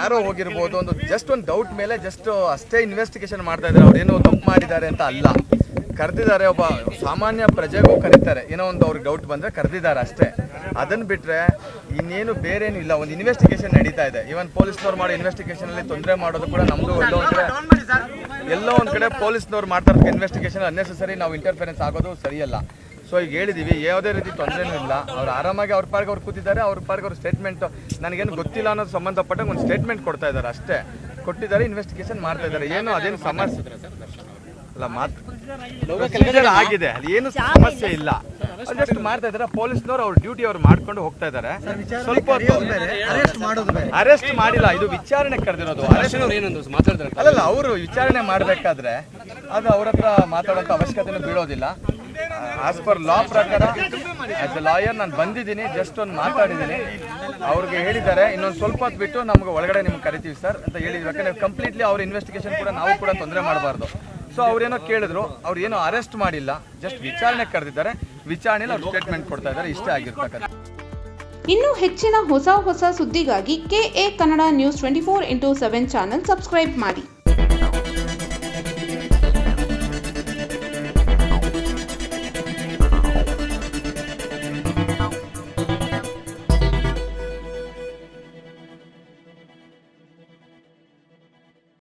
ಯಾರೋ ಹೋಗಿರ್ಬೋದು ಒಂದು ಜಸ್ಟ್ ಒಂದು ಡೌಟ್ ಮೇಲೆ ಜಸ್ಟ್ ಅಷ್ಟೇ ಇನ್ವೆಸ್ಟಿಗೇಷನ್ ಮಾಡ್ತಾ ಇದ್ದಾರೆ. ಅವ್ರು ಏನೋ ತಪ್ಪು ಮಾಡಿದ್ದಾರೆ ಅಂತ ಅಲ್ಲ. ಕರೆದಿದ್ದಾರೆ ಒಬ್ಬ ಸಾಮಾನ್ಯ ಪ್ರಜೆಗೂ ಕರೀತಾರೆ. ಏನೋ ಒಂದು ಅವ್ರಿಗೆ ಡೌಟ್ ಬಂದರೆ ಕರೆದಿದ್ದಾರೆ ಅಷ್ಟೇ. ಅದನ್ನು ಬಿಟ್ಟರೆ ಇನ್ನೇನು ಬೇರೇನು ಏನು ಇಲ್ಲ. ಒಂದು ಇನ್ವೆಸ್ಟಿಗೇಷನ್ ನಡೀತಾ ಇದೆ. ಇವನ್ ಪೊಲೀಸ್ನವ್ರು ಮಾಡೋ ಇನ್ವೆಸ್ಟಿಗೇಷನಲ್ಲಿ ತೊಂದರೆ ಮಾಡೋದು ಕೂಡ ನಮ್ಮದು ಎಲ್ಲೋ ಒಂದು ಕಡೆ ಎಲ್ಲೋ ಒಂದು ಕಡೆ ಪೊಲೀಸ್ನವ್ರು ಮಾಡ್ತಾರೆ ಇನ್ವೆಸ್ಟಿಗೇಷನ್ ಅನ್ನೆಸರಿ ನಾವು ಇಂಟರ್ಫೆರೆನ್ಸ್ ಆಗೋದು ಸರಿಯಲ್ಲ. ಸೊ ಈಗ ಹೇಳಿದೀವಿ ಯಾವುದೇ ರೀತಿ ತೊಂದರೆನೂ ಇಲ್ಲ. ಅವ್ರು ಆರಾಮಾಗಿ ಅವ್ರ ಪಾರ್ಗೆ ಅವ್ರು ಕೂತಿದ್ದಾರೆ ಅವ್ರ ಪಾರ್ಗೆ ಅವ್ರ ಸ್ಟೇಟ್ಮೆಂಟ್ ನನಗೇನು ಗೊತ್ತಿಲ್ಲ ಅನ್ನೋದು ಸಂಬಂಧಪಟ್ಟ ಒಂದು ಸ್ಟೇಟ್ಮೆಂಟ್ ಕೊಡ್ತಾ ಇದ್ದಾರೆ ಅಷ್ಟೇ. ಕೊಟ್ಟಿದ್ದಾರೆ ಇನ್ವೆಸ್ಟಿಗೇಷನ್ ಮಾಡ್ತಾ ಇದ್ದಾರೆ. ಏನು ಅದೇನು ಸಮಸ್ಯೆ ಅಲ್ಲ ಮಾತು ಆಗಿದೆ. ಅಲ್ಲಿ ಏನು ಸಮಸ್ಯೆ ಇಲ್ಲ. ಜಸ್ಟ್ ಮಾಡ್ತಾ ಇದ್ದಾರೆ. ಪೊಲೀಸ್ನವ್ರು ಅವ್ರ ಡ್ಯೂಟಿ ಅವ್ರು ಮಾಡ್ಕೊಂಡು ಹೋಗ್ತಾ ಇದ್ದಾರೆ. ಸ್ವಲ್ಪ ಅರೆಸ್ಟ್ ಮಾಡೋದು ಬೇರೆ ಅರೆಸ್ಟ್ ಮಾಡಿಲ್ಲ. ಇದು ವಿಚಾರಣೆ ಕರೆದಿರೋದು. ಅರೆಸ್ಟ್ ಅಲ್ಲಲ್ಲ ಅವರು ವಿಚಾರಣೆ ಮಾಡಬೇಕಾದ್ರೆ ಅದು ಅವ್ರ ಹತ್ರ ಮಾತಾಡೋಂಥ ಅವಶ್ಯಕತೆನೂ ಬೀಳೋದಿಲ್ಲ. ಆಸ್ ಪರ್ ಲಾ ಪ್ರಕಾರ ಆಸ್ ಎ ಲಾಯರ್ ನಾನು ಬಂದಿದ್ದೀನಿ ಜಸ್ಟ್ ಒಂದು ಮಾತಾಡಿದ್ದೀನಿ. ಅವ್ರಿಗೆ ಹೇಳಿದ್ದಾರೆ, ಇನ್ನೊಂದು ಸ್ವಲ್ಪ ಹೊತ್ತು ಬಿಟ್ಟು ನಮ್ಗೆ ಒಳಗಡೆ ನಿಮ್ಗೆ ಕರಿತೀವಿ ಸರ್ ಅಂತ ಹೇಳಿದ್ರು ಯಾಕಂದ್ರೆ ಕಂಪ್ಲೀಟ್ಲಿ ಅವ್ರ ಇನ್ವೆಸ್ಟಿಗೇಷನ್ ಕೂಡ ನಾವು ಕೂಡ ತೊಂದರೆ ಮಾಡಬಾರ್ದು. ಸೊ ಅವ್ರೇನೋ ಕೇಳಿದ್ರು, ಅವ್ರು ಏನೋ ಅರೆಸ್ಟ್ ಮಾಡಿಲ್ಲ ಜಸ್ಟ್ ವಿಚಾರಣೆ ಕರೆದಿದ್ದಾರೆ. ವಿಚಾರಣೆಯಲ್ಲಿ ಅವ್ರು ಸ್ಟೇಟ್ಮೆಂಟ್ ಕೊಡ್ತಾ ಇದ್ದಾರೆ, ಇಷ್ಟೇ ಆಗಿರ್ತಕ್ಕಂಥ. ಇನ್ನು ಹೆಚ್ಚಿನ ಹೊಸ ಹೊಸ ಸುದ್ದಿಗಾಗಿ K A Kannada news twenty four into seven channel subscribe ಮಾಡಿ.